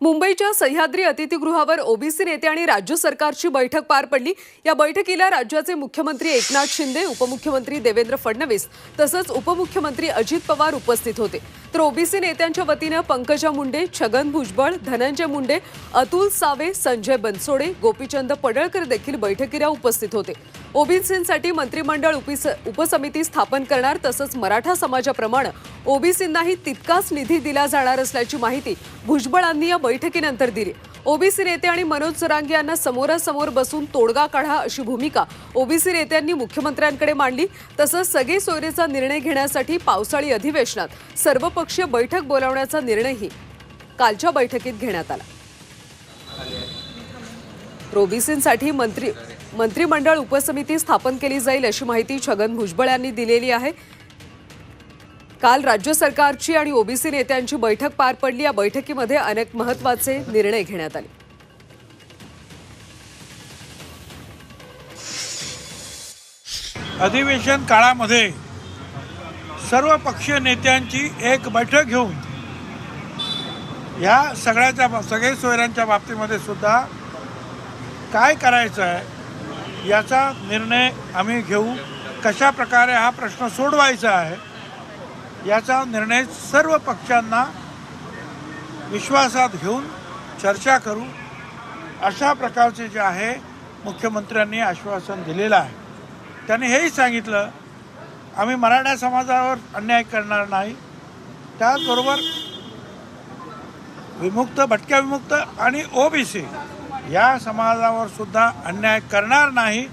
मुंबईच्या सह्याद्री अतिथीगृहावर ओबीसी नेते आणि राज्य सरकारची बैठक पार पडली. या बैठकीला राज्याचे मुख्यमंत्री एकनाथ शिंदे उपमुख्यमंत्री देवेंद्र फडणवीस तसंच उपमुख्यमंत्री अजित पवार उपस्थित होते. तर ओबीसी नेत्यांच्या वतीनं पंकजा मुंडे छगन भुजबळ धनंजय मुंडे अतुल सावे संजय बनसोडे गोपीचंद पडळकर देखील बैठकीला उपस्थित होते. ओबीसींसाठी मंत्रिमंडळ उपिस- उपसमिती स्थापन करणार तसंच मराठा समाजाप्रमाणे ओबीसींनाही तितकाच निधी दिला जाणार असल्याची माहिती भुजबळांनी या बैठकीनंतर दिली. ओबीसी नेते आणि मनोज जरांगे यांना समोरासमोर बसून तोडगा काढा अशी भूमिका ओबीसी नेत्यांनी मुख्यमंत्र्यांकडे मांडली. तसंच सगळे सोयरेचा निर्णय घेण्यासाठी पावसाळी अधिवेशनात सर्वपक्षीय बैठक बोलावण्याचा निर्णयही कालच्या बैठकीत घेण्यात आला. ओबीसींसाठी मंत्री मंत्रिमंडळ उपसमिती स्थापन केली जाईल अशी माहिती छगन भुजबळ यांनी दिलेली आहे. काल राज्य सरकारची आणि ओबीसी नेत्यांची बैठक पार पडली. या बैठकीमध्ये अनेक महत्त्वाचे निर्णय घेण्यात आले. अधिवेशन काळामध्ये सर्व पक्षीय नेत्यांची एक बैठक घेऊन ह्या सगळ्याच्या सगळे सोयऱ्यांच्या बाबतीमध्ये सुद्धा काय करायचं आहे याचा निर्णय आम्ही घेऊ. कशा प्रकारे हा प्रश्न सोडवायचा आहे याचा निर्णय सर्व पक्षांना विश्वासात घेऊन चर्चा करू. अशा प्रकारचे जे आहे मुख्यमंत्र्यांनी आश्वासन दिलेलं आहे. त्यांनी हेही सांगितलं आम्ही मराठा समाजावर अन्याय करणार नाही. त्याचबरोबर विमुक्त भटक्या विमुक्त आणि ओबीसी या समाजावर सुद्धा अन्याय करणार नाही.